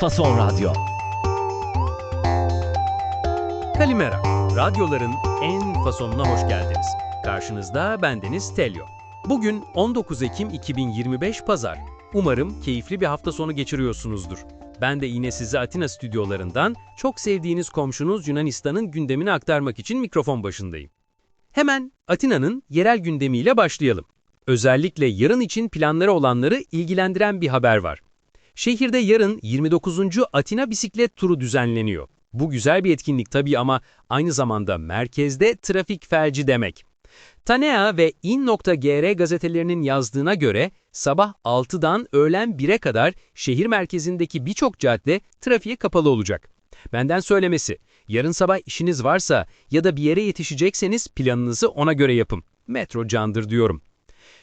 Fason Radyo. Kalimera, radyoların en fasonuna hoş geldiniz. Karşınızda bendeniz Telyo. Bugün 19 Ekim 2025 Pazar. Umarım keyifli bir hafta sonu geçiriyorsunuzdur. Ben de yine size Atina stüdyolarından çok sevdiğiniz komşunuz Yunanistan'ın gündemini aktarmak için mikrofon başındayım. Hemen Atina'nın yerel gündemiyle başlayalım. Özellikle yarın için planları olanları ilgilendiren bir haber var. Şehirde yarın 29. Atina bisiklet turu düzenleniyor. Bu güzel bir etkinlik tabii ama aynı zamanda merkezde trafik felci demek. Tanea ve In.gr gazetelerinin yazdığına göre sabah 6'dan öğlen 1'e kadar şehir merkezindeki birçok cadde trafiğe kapalı olacak. Benden söylemesi, yarın sabah işiniz varsa ya da bir yere yetişecekseniz planınızı ona göre yapın. Metro candır diyorum.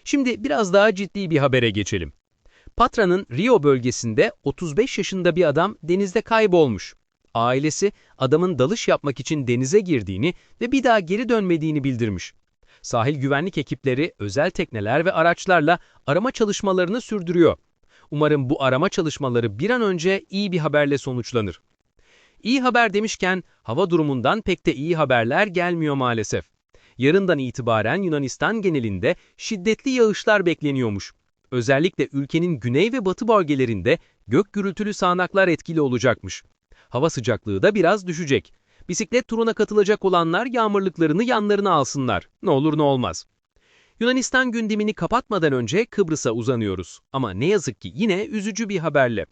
Şimdi biraz daha ciddi bir habere geçelim. Patra'nın Rio bölgesinde 35 yaşında bir adam denizde kaybolmuş. Ailesi adamın dalış yapmak için denize girdiğini ve bir daha geri dönmediğini bildirmiş. Sahil güvenlik ekipleri özel tekneler ve araçlarla arama çalışmalarını sürdürüyor. Umarım bu arama çalışmaları bir an önce iyi bir haberle sonuçlanır. İyi haber demişken hava durumundan pek de iyi haberler gelmiyor maalesef. Yarından itibaren Yunanistan genelinde şiddetli yağışlar bekleniyormuş. Özellikle ülkenin güney ve batı bölgelerinde gök gürültülü sağanaklar etkili olacakmış. Hava sıcaklığı da biraz düşecek. Bisiklet turuna katılacak olanlar yağmurluklarını yanlarına alsınlar. Ne olur ne olmaz. Yunanistan gündemini kapatmadan önce Kıbrıs'a uzanıyoruz. Ama ne yazık ki yine üzücü bir haberle.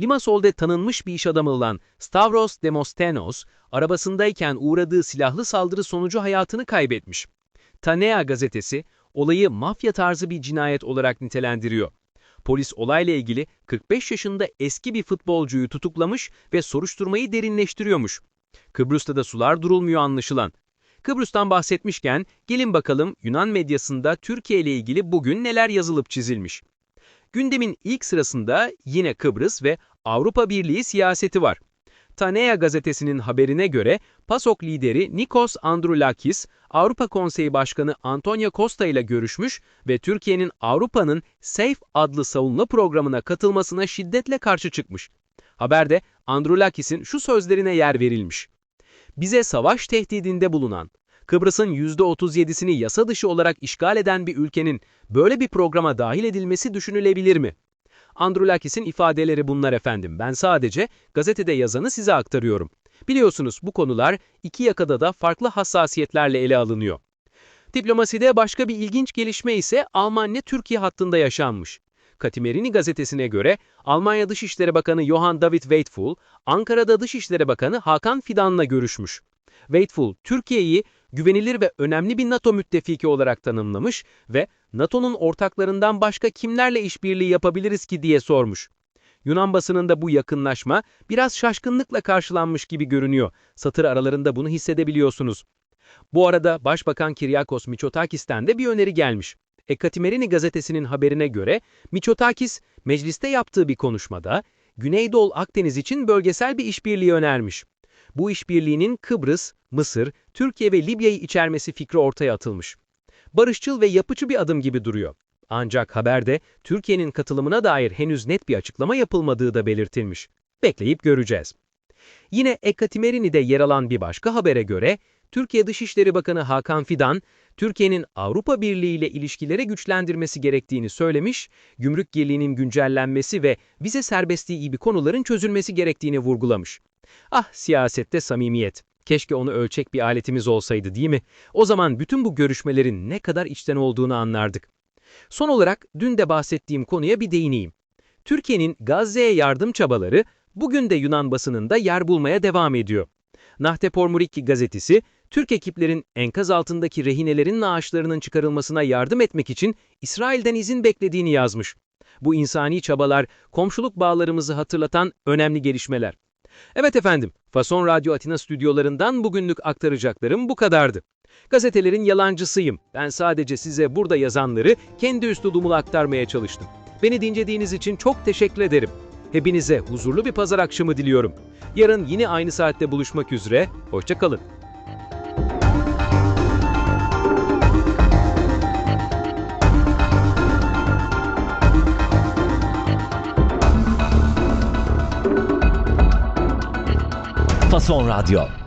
Limassol'de tanınmış bir iş adamı olan Stavros Demostenos, arabasındayken uğradığı silahlı saldırı sonucu hayatını kaybetmiş. Tanea gazetesi, olayı mafya tarzı bir cinayet olarak nitelendiriyor. Polis olayla ilgili 45 yaşında eski bir futbolcuyu tutuklamış ve soruşturmayı derinleştiriyormuş. Kıbrıs'ta da sular durulmuyor anlaşılan. Kıbrıs'tan bahsetmişken gelin bakalım Yunan medyasında Türkiye ile ilgili bugün neler yazılıp çizilmiş. Gündemin ilk sırasında yine Kıbrıs ve Avrupa Birliği siyaseti var. Tanea gazetesinin haberine göre PASOK lideri Nikos Androulakis, Avrupa Konseyi Başkanı Antonio Costa ile görüşmüş ve Türkiye'nin Avrupa'nın SAFE adlı savunma programına katılmasına şiddetle karşı çıkmış. Haberde Androulakis'in şu sözlerine yer verilmiş. Bize savaş tehdidinde bulunan, Kıbrıs'ın %37'sini yasa dışı olarak işgal eden bir ülkenin böyle bir programa dahil edilmesi düşünülebilir mi? Androulakis'in ifadeleri bunlar efendim. Ben sadece gazetede yazanı size aktarıyorum. Biliyorsunuz bu konular iki yakada da farklı hassasiyetlerle ele alınıyor. Diplomaside başka bir ilginç gelişme ise Almanya-Türkiye hattında yaşanmış. Katimerini gazetesine göre Almanya Dışişleri Bakanı Johann David Weitful, Ankara'da Dışişleri Bakanı Hakan Fidan'la görüşmüş. Weitful, Türkiye'yi güvenilir ve önemli bir NATO müttefiki olarak tanımlamış ve NATO'nun ortaklarından başka kimlerle işbirliği yapabiliriz ki diye sormuş. Yunan basınında bu yakınlaşma biraz şaşkınlıkla karşılanmış gibi görünüyor. Satır aralarında bunu hissedebiliyorsunuz. Bu arada Başbakan Kiryakos Mitsotakis'ten de bir öneri gelmiş. Ekatimerini gazetesinin haberine göre Mitsotakis mecliste yaptığı bir konuşmada Güneydoğu Akdeniz için bölgesel bir işbirliği önermiş. Bu işbirliğinin Kıbrıs, Mısır, Türkiye ve Libya'yı içermesi fikri ortaya atılmış. Barışçıl ve yapıcı bir adım gibi duruyor. Ancak haberde Türkiye'nin katılımına dair henüz net bir açıklama yapılmadığı da belirtilmiş. Bekleyip göreceğiz. Yine Ekatimerini'de yer alan bir başka habere göre, Türkiye Dışişleri Bakanı Hakan Fidan, Türkiye'nin Avrupa Birliği ile ilişkileri güçlendirmesi gerektiğini söylemiş, gümrük birliğinin güncellenmesi ve vize serbestliği gibi konuların çözülmesi gerektiğini vurgulamış. Ah siyasette samimiyet. Keşke onu ölçek bir aletimiz olsaydı değil mi? O zaman bütün bu görüşmelerin ne kadar içten olduğunu anlardık. Son olarak dün de bahsettiğim konuya bir değineyim. Türkiye'nin Gazze'ye yardım çabaları bugün de Yunan basınında yer bulmaya devam ediyor. Nahtepor Murikki gazetesi, Türk ekiplerin enkaz altındaki rehinelerin naaşlarının çıkarılmasına yardım etmek için İsrail'den izin beklediğini yazmış. Bu insani çabalar, komşuluk bağlarımızı hatırlatan önemli gelişmeler. Evet efendim, Fason Radyo Atina stüdyolarından bugünlük aktaracaklarım bu kadardı. Gazetelerin yalancısıyım. Ben sadece size burada yazanları kendi üslubumla aktarmaya çalıştım. Beni dinlediğiniz için çok teşekkür ederim. Hepinize huzurlu bir pazar akşamı diliyorum. Yarın yine aynı saatte buluşmak üzere, hoşçakalın. Fason Radyo.